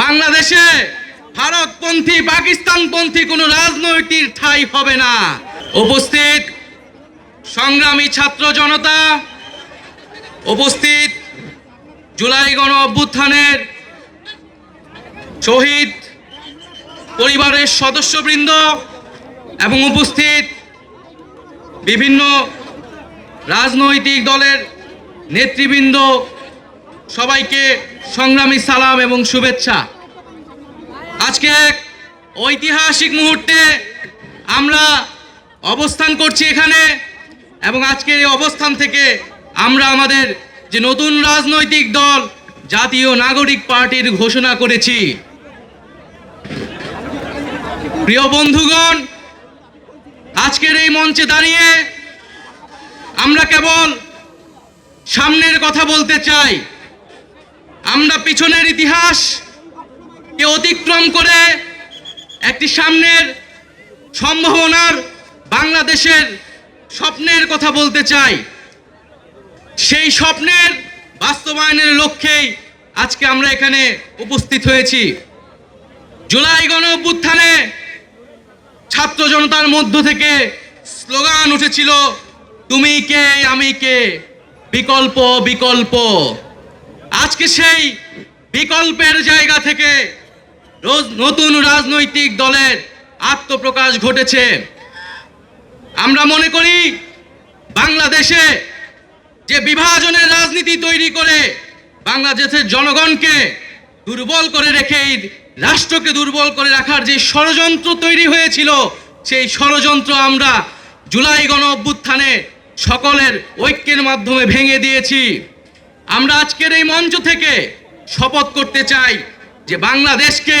বাংলাদেশে ভারতপন্থী, পাকিস্তানপন্থী কোনো রাজনৈতিক ঠাই হবে না। উপস্থিত সংগ্রামী ছাত্র জনতা, উপস্থিত জুলাই গণ অভ্যুত্থানের শহীদ পরিবারের সদস্যবৃন্দ এবং উপস্থিত বিভিন্ন রাজনৈতিক দলের নেতৃবৃন্দ সবাইকে সংগ্রামী সালাম এবং শুভেচ্ছা। আজকে এক ঐতিহাসিক মুহূর্তে আমরা অবস্থান করছি এখানে এবং আজকের এই অবস্থান থেকে আমরা আমাদের যে নতুন রাজনৈতিক দল, জাতীয় নাগরিক পার্টির ঘোষণা করেছি। প্রিয় বন্ধুগণ, আজকের এই মঞ্চে দাঁড়িয়ে আমরা কেবল সামনের কথা বলতে চাই। আমরা পিছনের ইতিহাস কে অতিক্রম করে একটি সামনের সম্ভাবনার বাংলাদেশের স্বপ্নের কথা বলতে চাই। সেই স্বপ্নের বাস্তবায়নের লক্ষ্যেই আজকে আমরা এখানে উপস্থিত হয়েছি। জুলাই গণ অভ্যুত্থানে ছাত্র জনতার মধ্য থেকে স্লোগান উঠেছিল, তুমি কে, আমি কে? বিকল্প বিকল্প। আজকে সেই বিকল্পের জায়গা থেকে রোজ নতুন রাজনৈতিক দলের আত্মপ্রকাশ ঘটেছে। আমরা মনে করি, বাংলাদেশে যে বিভাজনের রাজনীতি তৈরি করে বাংলাদেশের জনগণকে দুর্বল করে রেখে, রাষ্ট্রকে দুর্বল করে রাখার যে ষড়যন্ত্র তৈরি হয়েছিল, সেই ষড়যন্ত্র আমরা জুলাই গণ অভ্যুত্থানে সকলের ঐক্যের মাধ্যমে ভেঙে দিয়েছি। আমরা আজকের এই মঞ্চ থেকে শপথ করতে চাই যে বাংলাদেশকে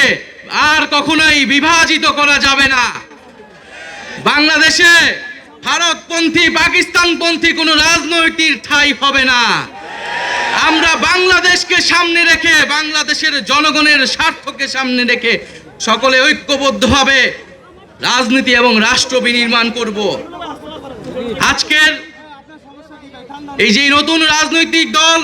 আর কখনোই বিভাজিত করা যাবে না। বাংলাদেশে ভারতপন্থী, পাকিস্তানপন্থী কোনো রাজনৈতিক ঠাই হবে না। আমরা বাংলাদেশকে সামনে রেখে, বাংলাদেশের জনগণের স্বার্থকে সামনে রেখে সকলে ঐক্যবদ্ধভাবে রাজনীতি এবং রাষ্ট্র বিনির্মাণ করব। আজকের এই যে নতুন রাজনৈতিক দল